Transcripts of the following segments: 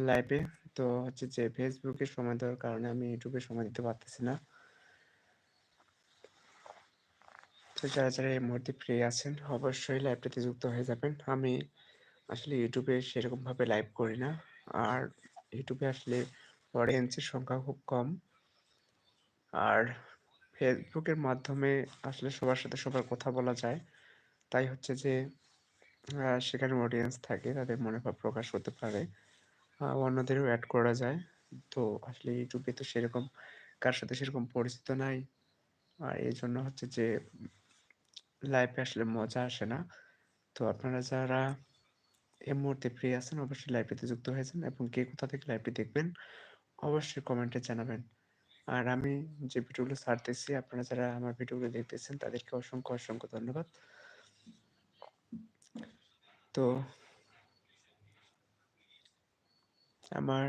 লাইভে তো হচ্ছে যে ফেসবুকে সময় দেওয়ার কারণে আমি ইউটিউবে সময় দিতে পারতেছি না। তো যারা যারা এই মুহূর্তে ফ্রি আছেন, অবশ্যই লাইভটাতে যুক্ত হয়ে যাবেন। আমি আসলে ইউটিউবে সেরকমভাবে লাইভ করি না। আর ইউটিউবে আসলে অডিয়েন্সের সংখ্যা খুব কম। আর ফেসবুকের মাধ্যমে আসলে সবার সাথে সবার কথা বলা যায়। তাই হচ্ছে যে সেখানে অডিয়েন্স থাকে, তাদের মনে ভাব প্রকাশ করতে পারে। অন্যদেরও অ্যাড করা যায়। তো আসলে ইউটিউবে তো সেরকম কার সাথে সেরকম পরিচিত নাই। আর এই জন্য হচ্ছে যে লাইভে আসলে মজা আসে না। তো আপনারা যারা এই মুহূর্তে ফ্রি আছেন, অবশ্যই লাইভটিতে যুক্ত হয়েছেন এবং কে কোথা থেকে লাইভটি দেখবেন, অবশ্যই কমেন্টে জানাবেন। আর আমি যে ভিডিওগুলো ছাড়তেছি, আপনারা যারা আমার ভিডিওগুলো দেখতেছেন, তাদেরকে অসংখ্য অসংখ্য ধন্যবাদ। তো আমার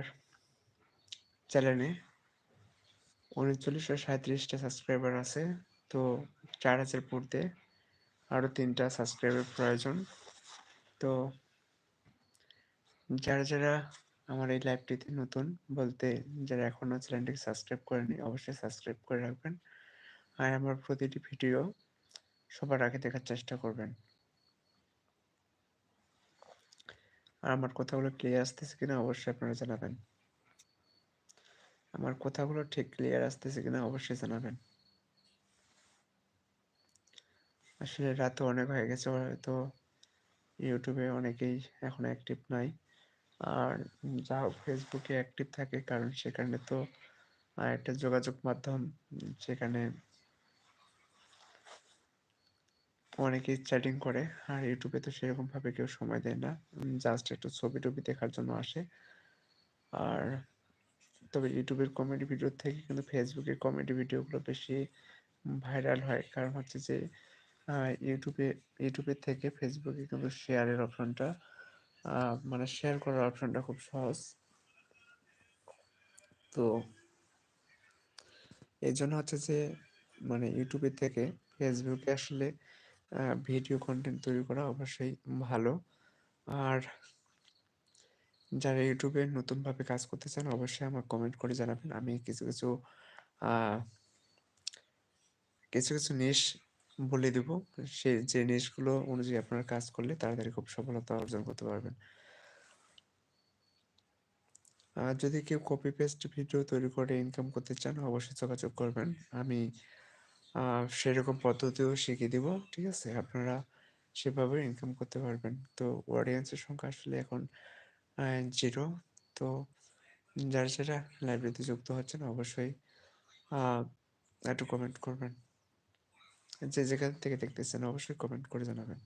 চ্যানেলে উনচল্লিশশো সাঁত্রিশটা সাবস্ক্রাইবার আছে। তো চার হাজার পড়তে আরও তিনটা সাবস্ক্রাইবার প্রয়োজন। তো যারা যারা আমার এই লাইভটিতে নতুন, বলতে যারা এখনও চ্যানেলটিকে সাবস্ক্রাইব করেনি অবশ্যই সাবস্ক্রাইব করে রাখবেন। আর আমার প্রতিটি ভিডিও সবার আগে দেখার চেষ্টা করবেন। আর আমার কথাগুলো ক্লিয়ার আসতেছে কিনা অবশ্যই আপনারা জানাবেন। আমার কথাগুলো ঠিক ক্লিয়ার আসতেছে কিনা অবশ্যই জানাবেন। আসলে রাত অনেক হয়ে গেছে হয়তো ইউটিউবে অনেকেই এখন অ্যাক্টিভ নাই আর যা হোক ফেসবুকে অ্যাক্টিভ থাকে, কারণ সেখানে তো একটা যোগাযোগ মাধ্যম সেখানে অনেকেই চ্যাটিং করে, আর ইউটিউবে তো সেরকমভাবে কেউ সময় দেয় না। জাস্ট একটু ছবি টবি দেখার জন্য আসে। আর তবে ইউটিউবের কমেডি ভিডিও থেকে কিন্তু ফেসবুকের কমেডি ভিডিওগুলো বেশি ভাইরাল হয়। কারণ হচ্ছে যে ইউটিউবে ইউটিউবের থেকে ফেসবুকে কিন্তু শেয়ারের অপশনটা মানে শেয়ার করার অপশনটা খুব সহজ। তো এই জন্য হচ্ছে যে মানে ইউটিউবের থেকে ফেসবুকে আসলে ভিডিও কন্টেন্ট তৈরি করা অবশ্যই ভালো। আর যারা ইউটিউবে নতুনভাবে কাজ করতে চান, অবশ্যই আমার কমেন্ট করে জানাবেন। আমি কিছু কিছু কিছু কিছু নিশ বলে দেব। সে, যে নিশগুলো অনুযায়ী আপনারা কাজ করলে তাড়াতাড়ি খুব সফলতা অর্জন করতে পারবেন। আর যদি কেউ কপি পেস্ট ভিডিও তৈরি করে ইনকাম করতে চান, অবশ্যই যোগাযোগ করবেন। আমি সেরকম পদ্ধতিও শিখিয়ে দিব, ঠিক আছে? আপনারা সেভাবে ইনকাম করতে পারবেন। তো অডিয়েন্সের সংখ্যা আসলে এখন জিরো তো যারা যারা লাইব্রেরিতে যুক্ত হচ্ছেন অবশ্যই একটু কমেন্ট করবেন। যে যেখান থেকে দেখতেছেন অবশ্যই কমেন্ট করে জানাবেন।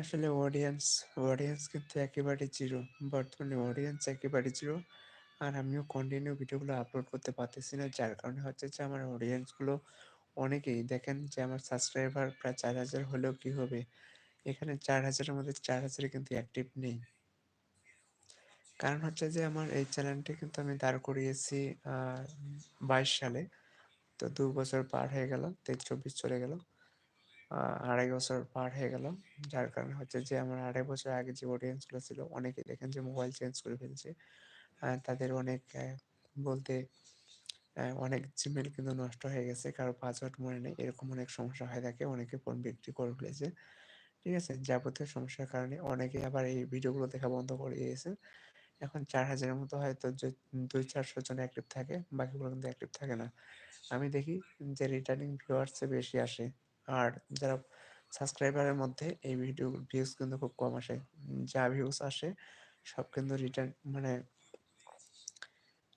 আসলে অডিয়েন্স অডিয়েন্স কিন্তু একেবারে জিরো বর্তমানে অডিয়েন্স একেবারে জিরো আর আমিও কন্টিনিউ ভিডিওগুলো আপলোড করতে পারতেছি না, যার কারণে হচ্ছে যে আমার অডিয়েন্সগুলো অনেকেই দেখেন যে আমার সাবস্ক্রাইবার প্রায় চার হাজার হলেও কী হবে? এখানে চার হাজারের মধ্যে চার হাজারে কিন্তু অ্যাক্টিভ নেই। কারণ হচ্ছে যে আমার এই চ্যানেলটি কিন্তু আমি দাঁড় করিয়েছি বাইশ সালে। তো দু বছর পার হয়ে গেল, তেইশ, চব্বিশ চলে গেল। আড়াই বছর পার হয়ে গেল যার কারণে হচ্ছে যে, আমার আড়াই বছর আগে যে অডিয়েন্সগুলো ছিল অনেকে দেখেন যে মোবাইল চেঞ্জ করে ফেলছে। তাদের অনেক বলতে অনেক জিমেল কিন্তু নষ্ট হয়ে গেছে, কারও পাসওয়ার্ড মনে নেই, এরকম অনেক সমস্যা হয়ে থাকে, অনেকে ফোন বিক্রি করে ফেলেছে। ঠিক আছে? যাবতীয় সমস্যার কারণে অনেকে আবার এই ভিডিওগুলো দেখা বন্ধ করে দিয়েছে। এখন চার হাজারের মতো হয়তো যে দুই চারশো জন অ্যাক্টিভ থাকে, বাকিগুলো কিন্তু অ্যাক্টিভ থাকে না। আমি দেখি যে রিটার্নিং ভিউয়ার্সে বেশি আসে। আর যারা সাবস্ক্রাইবারের মধ্যে এই ভিডিও ভিউজ কিন্তু খুব কম আসে যা ভিউজ আসে সব কিন্তু রিটার্ন মানে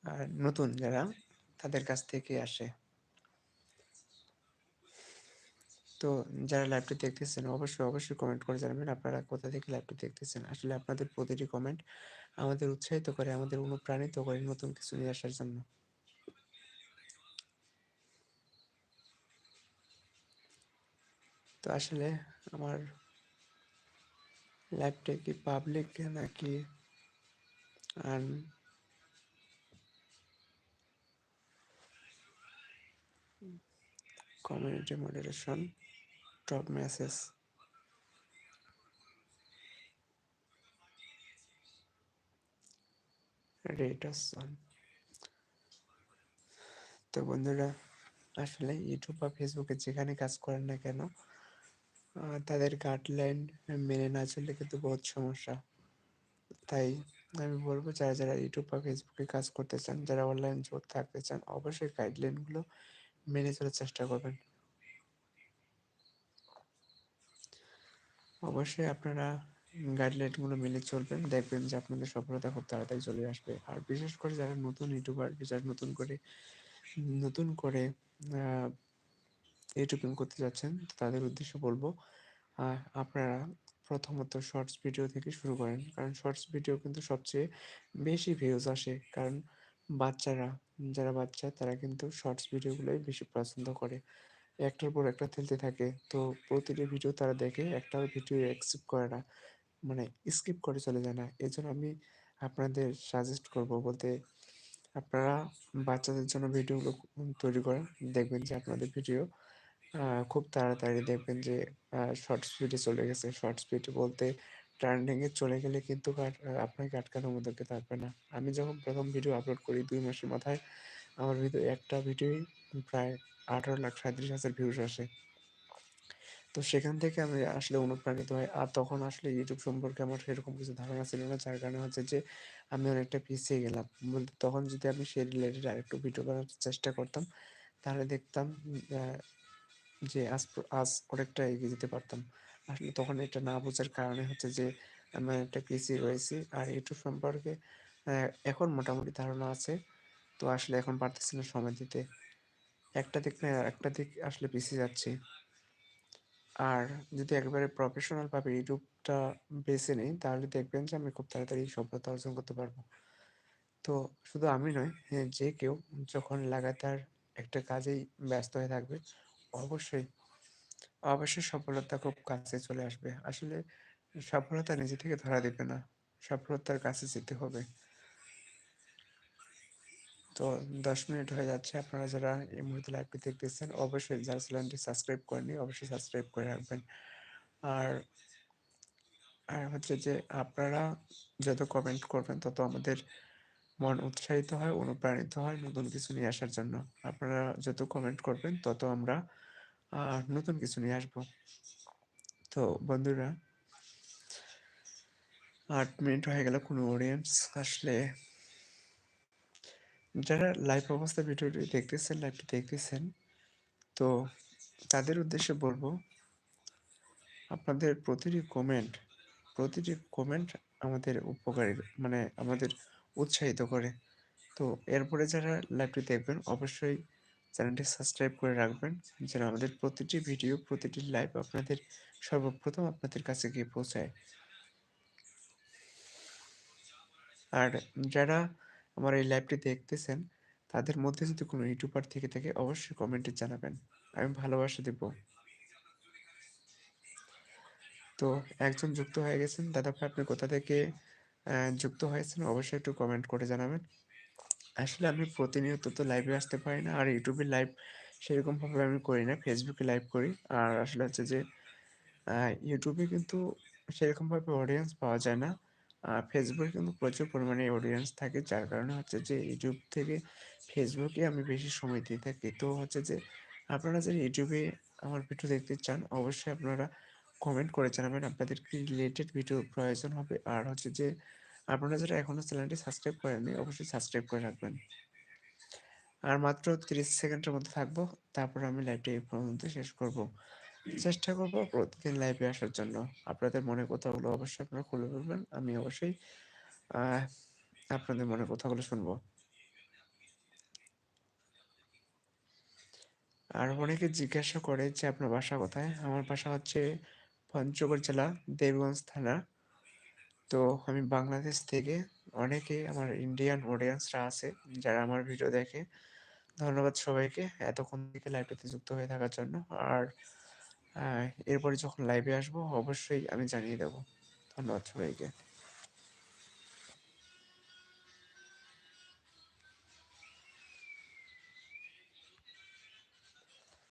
আর নতুন যারা তাদের কাছ থেকে আসে। তো যারা লাইভটি দেখতেছেন অবশ্যই অবশ্যই কমেন্ট করে জানাবেন আপনারা কোথা থেকে লাইভটি দেখতেছেন। আসলে আপনাদের প্রতিটি কমেন্ট আমাদের উৎসাহিত করে, আমাদের অনুপ্রাণিত করে নতুন কিছু নিয়ে আসার জন্য। তো আসলে আমার লাইভটা কি পাবলিক নাকি আর কমিউনিটি মডারেশন টপ মেসেজ তো বন্ধুরা, আসলে ইউটিউব বা ফেসবুকে যেখানে কাজ করেন না কেন তাদের গাইডলাইন মেনে না চললে কিন্তু বহুত সমস্যা। তাই আমি বলব, যারা যারা ইউটিউব বা ফেসবুকে কাজ করতে চান, যারা অনলাইন জোর থাকতে চান, অবশ্যই গাইডলাইনগুলো মেনে চলার চেষ্টা করবেন। অবশ্যই আপনারা গাইডলাইনগুলো মেনে চলবেন, দেখবেন যে আপনাদের সফলতা খুব তাড়াতাড়ি চলে আসবে। আর বিশেষ করে যারা নতুন ইউটিউবার যারা নতুন করে নতুন করে ইউটিউবিং করতে যাচ্ছেন তাদের উদ্দেশ্যে বলব, আর আপনারা প্রথমত শর্টস ভিডিও থেকে শুরু করেন, কারণ শর্টস ভিডিও কিন্তু সবচেয়ে বেশি ভিউজ আসে, কারণ বাচ্চারা, যারা বাচ্চা তারা কিন্তু শর্টস ভিডিওগুলোই বেশি পছন্দ করে। একটার পর একটা খেলতে থাকে, তো প্রতিটি ভিডিও তারা দেখে একটা ভিডিও অ্যাকসেপ্ট করে না মানে স্কিপ করে চলে যায় না। এই জন্য আমি আপনাদের সাজেস্ট করব বলতে, আপনারা বাচ্চাদের জন্য ভিডিওগুলো তৈরি করেন, দেখবেন যে আপনাদের ভিডিও খুব তাড়াতাড়ি দেখবেন যে শর্ট স্পিডে চলে গেছে। শর্ট স্পিড বলতে ট্রেন্ডিংয়ে চলে গেলে কিন্তু আপনাকে আটকানোর মধ্যে থাকবে না। আমি যখন প্রথম ভিডিও আপলোড করি দুই মাসের মাথায়, আমার ভিডিও একটা ভিডিওই প্রায় আঠারো লাখ সাঁত্রিশ হাজার ভিউজ আসে। তো সেখান থেকে আমি আসলে অনুপ্রাণিত হই। আর তখন আসলে ইউটিউব সম্পর্কে আমার সেরকম কিছু ধারণা ছিল না। যার কারণে হচ্ছে যে, আমি অনেকটা পিছিয়ে গেলাম। তখন যদি আমি সেই রিলেটেড আরেকটু ভিডিও বানার চেষ্টা করতাম, তাহলে দেখতাম যে আজ আজ অনেকটা এগিয়ে যেতে পারতাম। আসলে তখন এটা না বোঝার কারণে হচ্ছে যে আমি একটা পিছিয়ে রয়েছি আর ইউটিউব সম্পর্কে এখন মোটামুটি ধারণা আছে। তো আসলে এখন পারতেছি না সময় দিতে। একটা দিক না একটা দিক আসলে পিছিয়ে যাচ্ছি। আর যদি একবারে প্রফেশনাল ভাবে ইউটিউবটা বেছে নিই তাহলে দেখবেন যে আমি খুব তাড়াতাড়ি সফলতা অর্জন করতে পারব। তো শুধু আমি নয় যে কেউ যখন লাগাতার একটা কাজেই ব্যস্ত হয়ে থাকবে অবশ্যই। অবশ্যই সফলতা খুব কাছে চলে আসবে। আসলে সফলতা নিজে থেকে ধরা দেবে না। সফলতার কাছে যেতে হবে। তো দশ মিনিট হয়ে যাচ্ছে। আপনারা যারা এই মুহূর্তে লাইভটি দেখতেছেন, অবশ্যই যারা চ্যানেলটি সাবস্ক্রাইব করেনি অবশ্যই সাবস্ক্রাইব করে রাখবেন। আর আর হচ্ছে যে আপনারা যত কমেন্ট করবেন, তত আমাদের মন উৎসাহিত হয়, অনুপ্রাণিত হয় নতুন কিছু নিয়ে আসার জন্য। আপনারা যত কমেন্ট করবেন, তত আমরা নতুন কিছু নিয়ে আসব। তো বন্ধুরা, আট মিনিট হয়ে গেল কোনো অডিয়েন্স আসলে। যারা লাইভ অবস্থা ভিডিওটি দেখতেছেন লাইভটি দেখতেছেন, তো তাদের উদ্দেশ্যে বলব, আপনাদের প্রতিটি কমেন্ট প্রতিটি কমেন্ট আমাদের উপকারী মানে আমাদের উৎসাহিত করে। তো এরপরে যারা লাইভটি দেখবেন, অবশ্যই চ্যানেলটি সাবস্ক্রাইব করে রাখবেন। যেন আমাদের প্রতিটি ভিডিও, প্রতিটি লাইভ আপনাদের সর্বপ্রথম আপনাদের কাছে গিয়ে পৌঁছায়। আর যারা আমার এই লাইভটি দেখতেছেন, তাদের মধ্যে যদি কোনো ইউটিউবার থেকে থাকে, অবশ্যই কমেন্টে জানাবেন। আমি ভালোবাসা দেব। তো একজন যুক্ত হয়ে গেছেন। দাদা ভাই, আপনি কোথা থেকে যুক্ত হয়েছেন? অবশ্যই একটু কমেন্ট করে জানাবেন। আসলে আমি প্রতিনিয়ত তো লাইভে আসতে পারি না। আর ইউটিউবে লাইভ সেরকমভাবে আমি করি না। ফেসবুকে লাইভ করি। আর আসলে হচ্ছে যে ইউটিউবে কিন্তু সেরকমভাবে অডিয়েন্স পাওয়া যায় না। আর ফেসবুকে কিন্তু প্রচুর পরিমাণে অডিয়েন্স থাকে। যার কারণে হচ্ছে যে ইউটিউব থেকে ফেসবুকে আমি বেশি সময় দিয়ে থাকি। তো হচ্ছে যে, আপনারা যদি ইউটিউবে আমার ভিডিও দেখতে চান, অবশ্যই আপনারা কমেন্ট করে জানাবেন। আপনাদের কি রিলেটেড ভিডিও প্রয়োজন হবে? আর হচ্ছে যে আপনারা যারা এখনও চ্যানেলটি সাবস্ক্রাইব করেননি, অবশ্যই সাবস্ক্রাইব করে রাখবেন। আর মাত্র তিরিশ সেকেন্ডের মধ্যে থাকব, তারপর আমি লাইভটি এই পর্যন্ত শেষ করব। চেষ্টা করব প্রতিদিন লাইভে আসার জন্য। আপনাদের মনে কথাগুলো অবশ্যই আপনারা খুলে বলবেন, আমি অবশ্যই আপনাদের মনে কথাগুলো শুনব। আর অনেকে জিজ্ঞাসা করে যে, আপনার বাসা কোথায়? আমার বাসা হচ্ছে পঞ্চগড় জেলা, দেবগঞ্জ থানা। তো আমি বাংলাদেশ থেকে অনেকে আমার ইন্ডিয়ান অডিয়েন্সরা আছে যারা আমার ভিডিও দেখে। ধন্যবাদ সবাইকে এতক্ষণ থেকে লাইভেতে যুক্ত হয়ে থাকার জন্য। আর এরপরে যখন লাইভে আসব, অবশ্যই আমি জানিয়ে দেবো। ধন্যবাদ সবাইকে।